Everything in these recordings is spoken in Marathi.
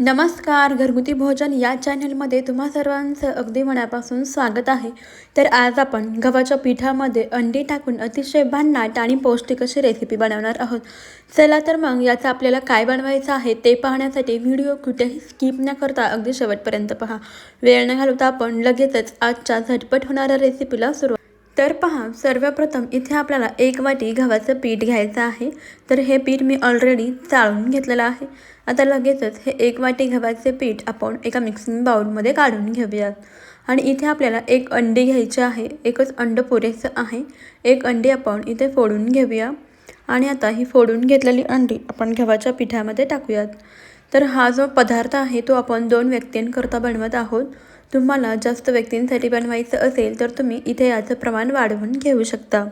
नमस्कार घरगुती भोजन या चॅनलमध्ये तुम्हा सर्वांचं अगदी मनापासून स्वागत आहे. तर आज आपण गव्हाच्या पिठामध्ये अंडी टाकून अतिशय भन्नाट आणि पौष्टिक अशी रेसिपी बनवणार आहोत. चला तर मग याचं आपल्याला काय बनवायचं आहे ते पाहण्यासाठी व्हिडिओ कुठेही स्किप न करता अगदी शेवटपर्यंत पहा. वेळ न घालवता आपण लगेचच आजच्या झटपट होणाऱ्या रेसिपीला सुरुवात तर पहा सर्वप्रथम इथे आपल्याला एक वाटी गव्हाचं पीठ घ्यायचं आहे. तर हे पीठ मी ऑलरेडी चाळून घेतलेलं आहे. आता लगेचच हे एक वाटी गव्हाचे पीठ आपण एका मिक्सिंग बाउलमध्ये काढून घेऊयात. आणि इथे आपल्याला एक अंडी घ्यायची आहे. एकच अंड पुरेसं आहे. एक अंडी आपण इथे फोडून घेऊया. आणि आता ही फोडून घेतलेली अंडी आपण गव्हाच्या पिठामध्ये टाकूयात. तर हा जो पदार्थ आहे तो आपण दोन व्यक्तींकरता बनवत आहोत. तुम्हाला जास्त व्यक्तींसाठी बनवायचं असेल तर तुम्ही इथे याचं प्रमाण वाढवून घेऊ शकता.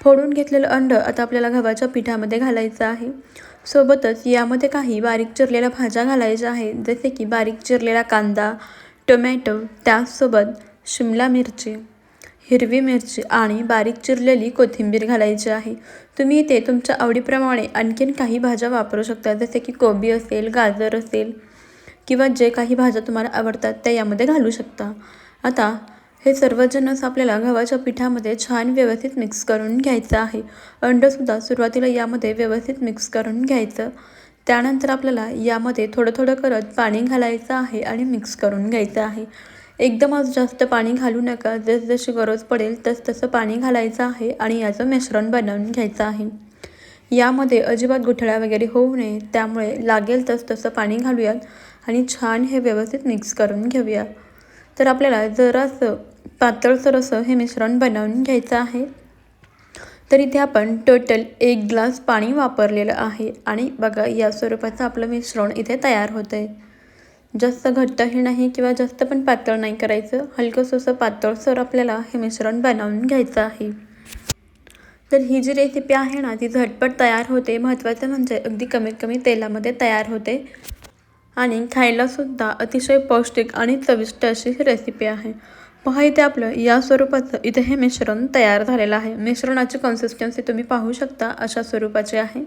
फोडून घेतलेलं अंड आता आपल्याला गव्हाच्या पिठामध्ये घालायचं आहे. सोबतच यामध्ये काही बारीक चिरलेल्या भाज्या घालायच्या आहेत जसे की बारीक चिरलेला कांदा टोमॅटो त्याचसोबत शिमला मिरची हिरवी मिरची आणि बारीक चिरलेली कोथिंबीर घालायची आहे. तुम्ही इथे तुमच्या आवडीप्रमाणे आणखीन काही भाज्या वापरू शकता जसे की कोबी असेल गाजर असेल किंवा जे काही भाज्या तुम्हाला आवडतात त्या यामध्ये घालू शकता. आता हे सर्व आपल्याला गव्हाच्या पिठामध्ये छान व्यवस्थित मिक्स करून घ्यायचं आहे. अंडंसुद्धा सुरुवातीला यामध्ये व्यवस्थित मिक्स करून घ्यायचं. त्यानंतर आपल्याला यामध्ये थोडं थोडं करत पाणी घालायचं आहे आणि मिक्स करून घ्यायचं आहे. एकदमच जास्त पाणी घालू नका. जसजशी गरज पडेल तस तसं पाणी घालायचं आहे आणि याचं मिश्रण बनवून घ्यायचं आहे. यामध्ये अजिबात गुठळ्या वगैरे होऊ नये. त्यामुळे लागेल तस तसं पाणी घालूयात. आणि छान हे व्यवस्थित मिक्स करून घेऊया. तर आपल्याला जरासं पातळसर असं हे मिश्रण बनवून घ्यायचं आहे. तर इथे आपण टोटल एक ग्लास पाणी वापरलेलं आहे आणि बघा या स्वरूपाचं आपलं मिश्रण इथे तयार होतं आहे जास्त घट्टही नाही किंवा जास्त पण पातळ नाही करायचं. हलकंसं असं पातळसर आपल्याला हे मिश्रण बनवून घ्यायचं आहे. तर ही जी रेसिपी आहे ना ती झटपट तयार होते. महत्त्वाचं म्हणजे अगदी कमीत कमी तेलामध्ये तयार होते. आणि खायलासुद्धा अतिशय पौष्टिक आणि चविष्ट अशी ही रेसिपी आहे. पहा इथे आपलं या स्वरूपाचं इथे हे मिश्रण तयार झालेलं आहे. मिश्रणाची कन्सिस्टन्सी तुम्ही पाहू शकता अशा स्वरूपाची आहे.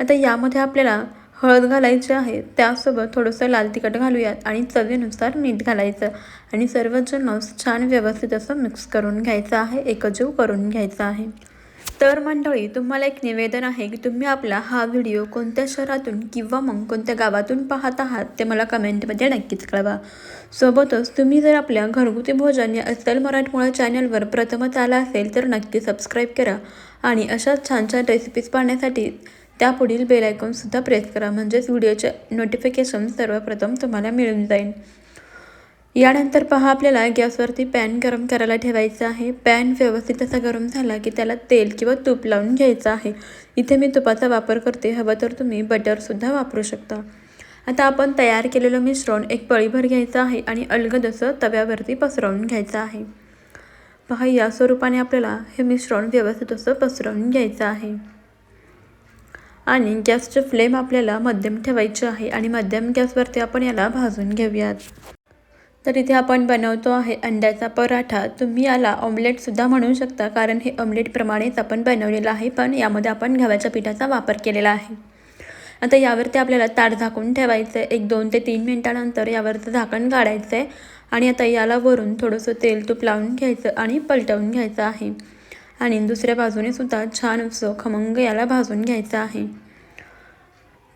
आता यामध्ये आपल्याला हळद घालायची आहे. त्यासोबत थोडंसं लाल तिखट घालूयात आणि चवीनुसार मीठ घालायचं. आणि सर्व जिन्नस छान व्यवस्थित असं मिक्स करून घ्यायचं आहे. एकजीव करून घ्यायचं आहे. तर मंडळी तुम्हाला एक निवेदन आहे की तुम्ही आपला हा व्हिडिओ कोणत्या शहरातून किंवा मग कोणत्या गावातून पाहत आहात ते मला कमेंटमध्ये नक्कीच कळवा. सोबतच तुम्ही जर आपल्या घरगुती भोजन या अस्सल मराठमोळा चॅनलवर प्रथमच आला असेल तर नक्की सबस्क्राईब करा आणि अशाच छान छान रेसिपीज पाहण्यासाठी त्या पुढील बेलायकॉनसुद्धा प्रेस करा म्हणजेच व्हिडिओचे नोटिफिकेशन सर्वप्रथम तुम्हाला मिळून जाईल. यानंतर पहा आपल्याला गॅसवरती पॅन गरम करायला ठेवायचं आहे. पॅन व्यवस्थित असा गरम झाला की त्याला तेल किंवा तूप लावून घ्यायचं आहे. इथे मी तुपाचा वापर करते. हवं तर तुम्ही बटरसुद्धा वापरू शकता. आता आपण तयार केलेलं मिश्रण एक पळीभर घ्यायचं आहे आणि अलगद असं तव्यावरती पसरवून घ्यायचं आहे. पहा या स्वरूपाने आपल्याला हे मिश्रण व्यवस्थित असं पसरवून घ्यायचं आहे. आणि गॅसचं फ्लेम आपल्याला मध्यम ठेवायची आहे आणि मध्यम गॅसवरती आपण याला भाजून घेऊयात. तर इथे आपण बनवतो आहे अंड्याचा पराठा. तुम्ही याला ऑमलेटसुद्धा म्हणू शकता कारण हे ऑमलेटप्रमाणेच आपण बनवलेलं आहे पण यामध्ये आपण गव्हाच्या पिठाचा वापर केलेला आहे. आता यावरती आपल्याला ताट झाकून ठेवायचं आहे एक दोन ते तीन मिनटानंतर यावरचं झाकण काढायचं आहे आणि आता याला वरून थोडंसं तेल तूप लावून घ्यायचं आणि पलटवून घ्यायचं आहे. आणि दुसऱ्या बाजूने सुद्धा छान असं खमंग याला भाजून घ्यायचं आहे.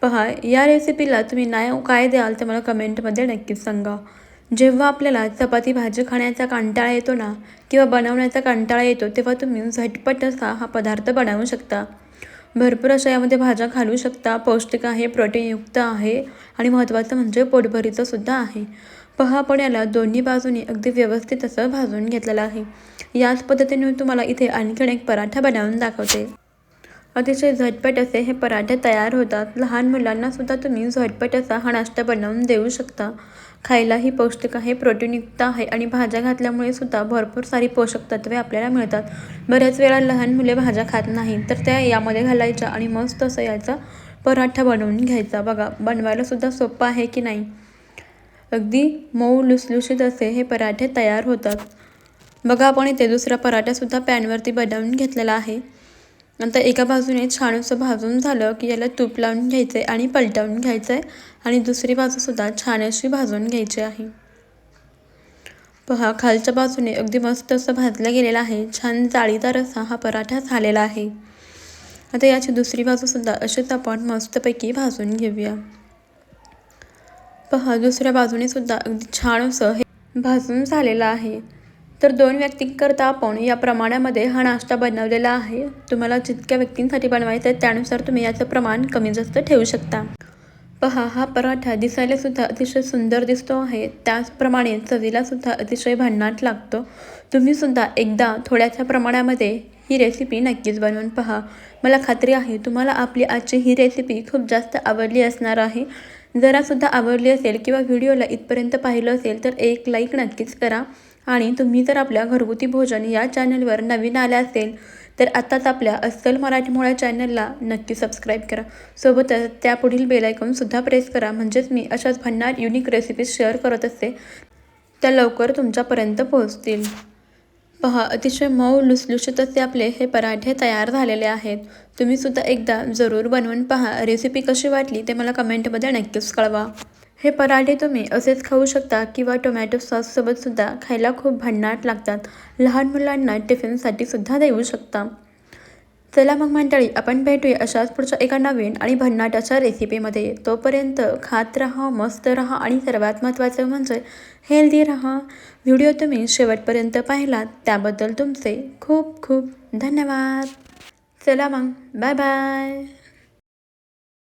पहा या रेसिपीला तुम्ही नाव काय द्याल ते मला कमेंटमध्ये नक्कीच सांगा. जेव्हा आपल्याला चपाती भाजी खाण्याचा कंटाळा येतो ना किंवा बनवण्याचा कंटाळा येतो तेव्हा तुम्ही झटपट असा हा पदार्थ बनवू शकता. भरपूर अशा यामध्ये भाज्या घालू शकता. पौष्टिक आहे प्रोटीनयुक्त आहे आणि महत्त्वाचं म्हणजे पोटभरीचं सुद्धा आहे. पहा आपण याला दोन्ही बाजूनी अगदी व्यवस्थित असं भाजून घेतलेलं आहे. याच पद्धतीने तुम्हाला इथे आणखीन एक पराठा बनवून दाखवते. अतिशय झटपट असे हे पराठे तयार होतात. लहान मुलांनासुद्धा तुम्ही झटपट असा हा नाश्ता बनवून देऊ शकता. खायलाही पौष्टिक आहे प्रोटीनयुक्त आहे आणि भाज्या घातल्यामुळे सुद्धा भरपूर सारी पोषक तत्वे आपल्याला मिळतात. बऱ्याच वेळा लहान मुले भाज्या खात नाही तर त्या यामध्ये घालायच्या आणि मस्त असं याचा पराठा बनवून घ्यायचा. बघा बनवायला सुद्धा सोपं आहे की नाही? अगदी मऊ लुसलुशीत असे हे पराठे तयार होतात. बघा आपण इथे दुसरा पराठासुद्धा पॅनवरती बनवून घेतलेला आहे. नंतर एका बाजूने छान असं भाजून झालं की याला तूप लावून घ्यायचं आहे आणि पलटवून घ्यायचं आहे आणि दुसरी बाजूसुद्धा छान अशी भाजून घ्यायची आहे. पहा खालच्या बाजूने अगदी मस्त असं भाजलं गेलेलं आहे. छान जाळीदार असा हा पराठा झालेला आहे. आता याची दुसरी बाजूसुद्धा अशीच आपण मस्तपैकी भाजून घेऊया. पहा दुसऱ्या बाजूने सुद्धा अगदी छान असं हे भाजून झालेलं आहे. तर दोन व्यक्तींकरता आपण या प्रमाणामध्ये हा नाश्ता बनवलेला आहे. तुम्हाला जितक्या व्यक्तींसाठी बनवायचं आहे त्यानुसार तुम्ही याचं प्रमाण कमी जास्त ठेवू शकता. पहा हा पराठा दिसायलासुद्धा अतिशय सुंदर दिसतो आहे. त्याचप्रमाणे चवीलासुद्धा अतिशय भन्नाट लागतो. तुम्ही सुद्धा एकदा थोड्याशा प्रमाणामध्ये ही रेसिपी नक्कीच बनवून पहा. मला खात्री आहे तुम्हाला आपली आजची ही रेसिपी खूप जास्त आवडली असणार आहे. जरासुद्धा आवडली असेल किंवा व्हिडिओला इथपर्यंत पाहिलं असेल तर एक लाईक नक्कीच करा. आणि तुम्ही जर आपल्या घरगुती भोजन या चॅनलवर नवीन आल्या असेल तर आत्ताच आपल्या अस्सल मराठीमुळे चॅनलला नक्की सबस्क्राईब करा. सोबतच त्यापुढील बेलायकॉनसुद्धा प्रेस करा. म्हणजेच मी अशाच भन्नाट युनिक रेसिपीज शेअर करत असते. त्या लवकर तुमच्यापर्यंत पोहोचतील. पहा अतिशय मऊ लुसलुशीत असे आपले हे पराठे तयार झालेले आहेत. तुम्हीसुद्धा एकदा जरूर बनवून पहा. रेसिपी कशी वाटली ते मला कमेंटमध्ये नक्कीच कळवा. हे पराठे तुम्ही असेच खाऊ शकता किंवा टोमॅटो सॉससोबतसुद्धा खायला खूप भन्नाट लागतात. लहान मुलांना टिफिनसाठी सुद्धा देऊ शकता. चला मग मंडळी आपण भेटूया अशाच पुढच्या एका नवीन आणि भन्नाट अशा रेसिपीमध्ये तोपर्यंत खात राहा मस्त राहा आणि सर्वात महत्त्वाचं म्हणजे हेल्दी राहा. व्हिडिओ तुम्ही शेवटपर्यंत पाहिलात त्याबद्दल तुमचे खूप खूप धन्यवाद. चला मग बाय बाय